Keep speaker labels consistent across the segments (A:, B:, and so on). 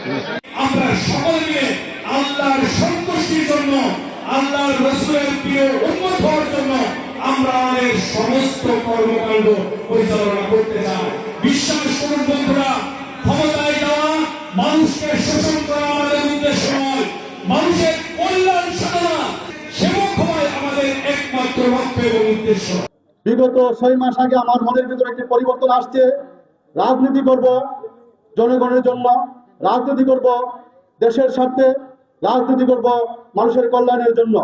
A: আমরা সকলে আল্লাহর সন্তুষ্টির জন্য, আল্লাহর রসুলের প্রিয় উন্মত হওয়ার জন্য আমরা আমাদের সমস্ত কর্মকাণ্ড পরিচালনা করতে চাই। বিশ্বাস করুন বন্ধুরা, ক্ষমতায় যাওয়া মানুষকে শোষণ করা আমাদের উদ্দেশ্য নয়। মানুষের কল্যাণ সাধনা, সেবক আমাদের একমাত্র লক্ষ্য এবং উদ্দেশ্য।
B: বিগত ছয় মাস আগে আমার মনের ভিতরে একটি পরিবর্তন আসছে। রাজনীতি করব জনগণের জন্য। রাজনীতি করব দেশের স্বার্থে রাজনীতি করব মানুষের কল্যাণের জন্য।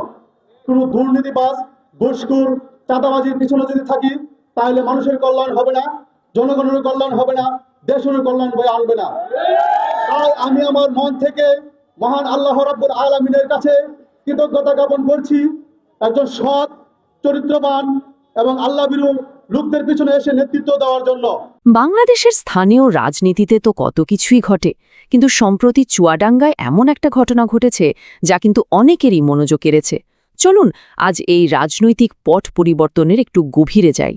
B: কোনো দুর্নীতিবাজ, ঘুষখুর, চাঁদাবাজির পিছনে যদি থাকি, তাহলে মানুষের কল্যাণ হবে না, জনগণের কল্যাণ হবে না, দেশের কল্যাণ বয়ে আনবে না। তাই আমি আমার মন থেকে মহান আল্লাহ রাব্বুল আলমিনের কাছে কৃতজ্ঞতা জ্ঞাপন করছি। একজন সৎ, চরিত্রবান এবং আল্লাহ বিরু লোকদের পিছনে এসে নেতৃত্ব দেওয়ার জন্য।
C: বাংলাদেশের স্থানীয় রাজনীতিতে তো কত কিছুই ঘটে, কিন্তু সম্প্রতি চুয়াডাঙ্গায় এমন একটা ঘটনা ঘটেছে যা কিন্তু অনেকেরই মনোযোগ কেড়েছে। চলুন, আজ এই রাজনৈতিক পট পরিবর্তনের একটু গভীরে যাই।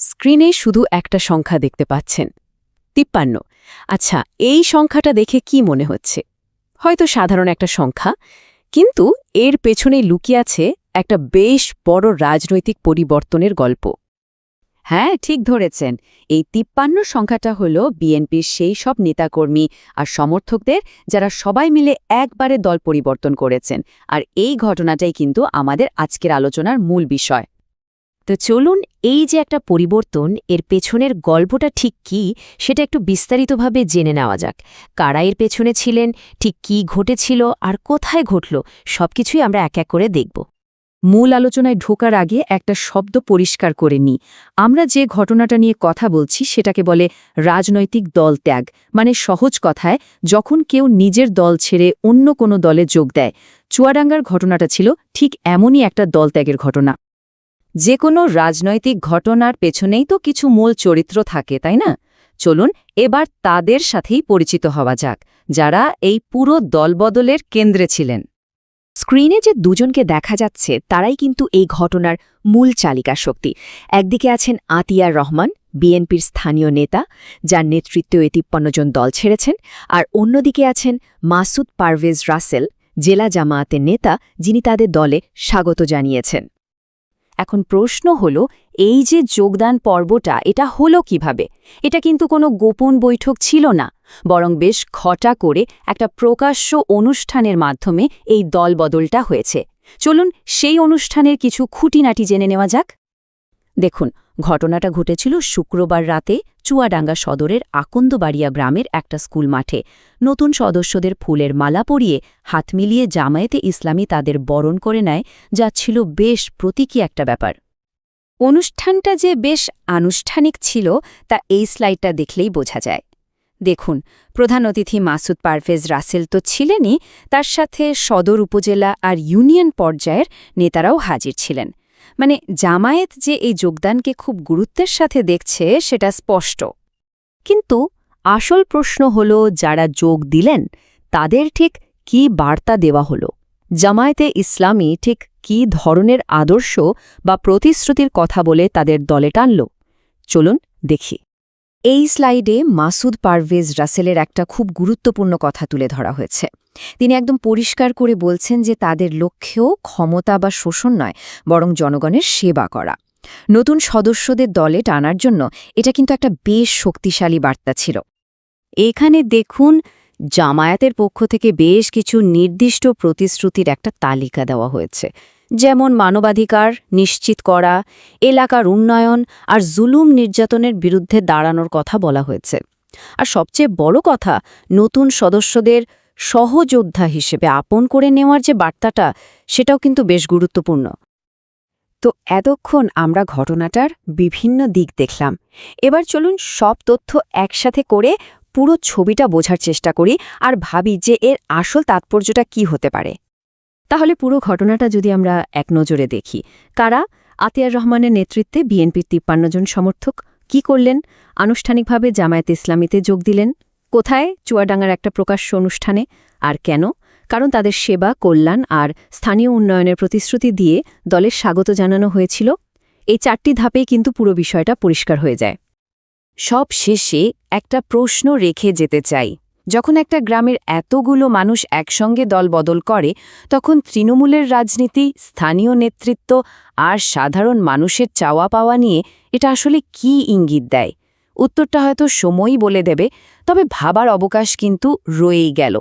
C: স্ক্রিনে শুধু একটা সংখ্যা দেখতে পাচ্ছেন। তিপ্পান্ন। আচ্ছা এই সংখ্যাটা দেখে কি মনে হচ্ছে? হয়তো সাধারণ একটা সংখ্যা, কিন্তু এর পেছনে লুকিয়ে আছে একটা বেশ বড় রাজনৈতিক পরিবর্তনের গল্প। হ্যাঁ ঠিক ধরেছেন। এই তিপ্পান্ন সংখ্যাটা হল বিএনপির সেই সব নেতাকর্মী আর সমর্থকদের যারা সবাই মিলে একবারে দল পরিবর্তন করেছেন। আর এই ঘটনাটাই কিন্তু আমাদের আজকের আলোচনার মূল বিষয়। তো চলুন এই যে একটা পরিবর্তন, এর পেছনের গল্পটা ঠিক কি সেটা একটু বিস্তারিতভাবে জেনে নেওয়া যাক। কারা এর পেছনে ছিলেন, ঠিক কি ঘটেছিল আর কোথায় ঘটল, সবকিছুই আমরা এক এক করে দেখব। মূল আলোচনায় ঢোকার আগে একটা শব্দ পরিষ্কার করে নিই আমরা যে ঘটনাটা নিয়ে কথা বলছি সেটাকে বলে রাজনৈতিক দল ত্যাগ মানে সহজ কথায়, যখন কেউ নিজের দল ছেড়ে অন্য কোনো দলে যোগ দেয়। চুয়াডাঙ্গার ঘটনাটা ছিল ঠিক এমনই একটা দল ত্যাগের ঘটনা। যে কোনো রাজনৈতিক ঘটনার পেছনেই তো কিছু মূল চরিত্র থাকে, তাই না? চলুন এবার তাদের সাথেই পরিচিত হওয়া যাক, যারা এই পুরো দলবদলের কেন্দ্রে ছিলেন। স্ক্রিনে যে দুজনকে দেখা যাচ্ছে, তারাই কিন্তু এই ঘটনার মূল চালিকা শক্তি। একদিকে আছেন আতিয়ার রহমান, বিএনপির স্থানীয় নেতা, যার নেতৃত্বে এই তিপ্পান্ন জন দল ছেড়েছেন, আর অন্যদিকে আছেন মাসুদ পারভেজ রাসেল, জেলা জামায়াতের নেতা, যিনি তাদের দলে স্বাগত জানিয়েছেন। এখন প্রশ্ন হল এই যে যোগদান পর্বটা, এটা হলো কীভাবে? এটা কিন্তু কোনো গোপন বৈঠক ছিল না, বরং বেশ খটা করে একটা প্রকাশ্য অনুষ্ঠানের মাধ্যমে এই দলবদলটা হয়েছে। চলুন সেই অনুষ্ঠানের কিছু খুঁটিনাটি জেনে নেওয়া যাক। দেখুন, ঘটনাটা ঘটেছিল শুক্রবার রাতে চুয়াডাঙ্গা সদরের আকন্দবাড়িয়া গ্রামের একটা স্কুল মাঠে। নতুন সদস্যদের ফুলের মালা পরিয়ে হাত মিলিয়ে জামায়েতে ইসলামী তাদের বরণ করে নেয়, যা ছিল বেশ প্রতীকী একটা ব্যাপার। অনুষ্ঠানটা যে বেশ আনুষ্ঠানিক ছিল, তা এই স্লাইডটা দেখলেই বোঝা যায়। দেখুন, প্রধান অতিথি মাসুদ পারভেজ রাসেল তো ছিলেনই, তার সাথে সদর উপজেলা আর ইউনিয়ন পর্যায়ের নেতারাও হাজির ছিলেন। মানে জামায়াত যে এই যোগদানকে খুব গুরুত্বের সাথে দেখছে, সেটা স্পষ্ট। কিন্তু আসল প্রশ্ন হল, যারা যোগ দিলেন, তাদের ঠিক কি বার্তা দেওয়া হল? জামায়াতে ইসলামী ঠিক কি ধরনের আদর্শ বা প্রতিশ্রুতির কথা বলে তাদের দলে টানল? চলুন দেখি। এই স্লাইডে মাসুদ পারভেজ রাসেলের একটা খুব গুরুত্বপূর্ণ কথা তুলে ধরা হয়েছে। তিনি একদম পরিষ্কার করে বলছেন যে তাদের লক্ষ্যেও ক্ষমতা বা শোষণ নয়, বরং জনগণের সেবা করা। নতুন সদস্যদের দলে টানার জন্য এটা কিন্তু একটা বেশ শক্তিশালী বার্তা ছিল। এখানে দেখুন জামায়াতের পক্ষ থেকে বেশ কিছু নির্দিষ্ট প্রতিশ্রুতির একটা তালিকা দেওয়া হয়েছে। যেমন মানবাধিকার নিশ্চিত করা, এলাকার উন্নয়ন আর জুলুম নির্যাতনের বিরুদ্ধে দাঁড়ানোর কথা বলা হয়েছে। আর সবচেয়ে বড় কথা, নতুন সদস্যদের সহযোদ্ধা হিসেবে আপন করে নেওয়ার যে বার্তাটা, সেটাও কিন্তু বেশ গুরুত্বপূর্ণ। তো এতক্ষণ আমরা ঘটনাটার বিভিন্ন দিক দেখলাম। এবার চলুন সব তথ্য একসাথে করে পুরো ছবিটা বোঝার চেষ্টা করি আর ভাবি যে এর আসল তাৎপর্যটা কি হতে পারে। তাহলে পুরো ঘটনাটা যদি আমরা এক নজরে দেখি, কারা? আতিয়ার রহমানের নেতৃত্বে বিএনপির তিপ্পান্ন জন সমর্থক কি করলেন? আনুষ্ঠানিকভাবে জামায়াত ইসলামীতে যোগ দিলেন। কোথায়? চুয়াডাঙ্গার একটা প্রকাশ্য অনুষ্ঠানে। আর কেন? কারণ তাদের সেবা, কল্যাণ আর স্থানীয় উন্নয়নের প্রতিশ্রুতি দিয়ে দলের স্বাগত জানানো হয়েছিল। এই চারটি ধাপেই কিন্তু পুরো বিষয়টা পরিষ্কার হয়ে যায়। সব শেষে একটা প্রশ্ন রেখে যেতে চাই। যখন একটা গ্রামের এতগুলো মানুষ একসঙ্গে দল বদল করে, তখন তৃণমূলের রাজনীতি, স্থানীয় নেতৃত্ব আর সাধারণ মানুষের চাওয়া পাওয়া নিয়ে এটা আসলে কি ইঙ্গিত দেয়? উত্তরটা হয়তো সময়ই বলে দেবে, তবে ভাবার অবকাশ কিন্তু রয়েই গেল।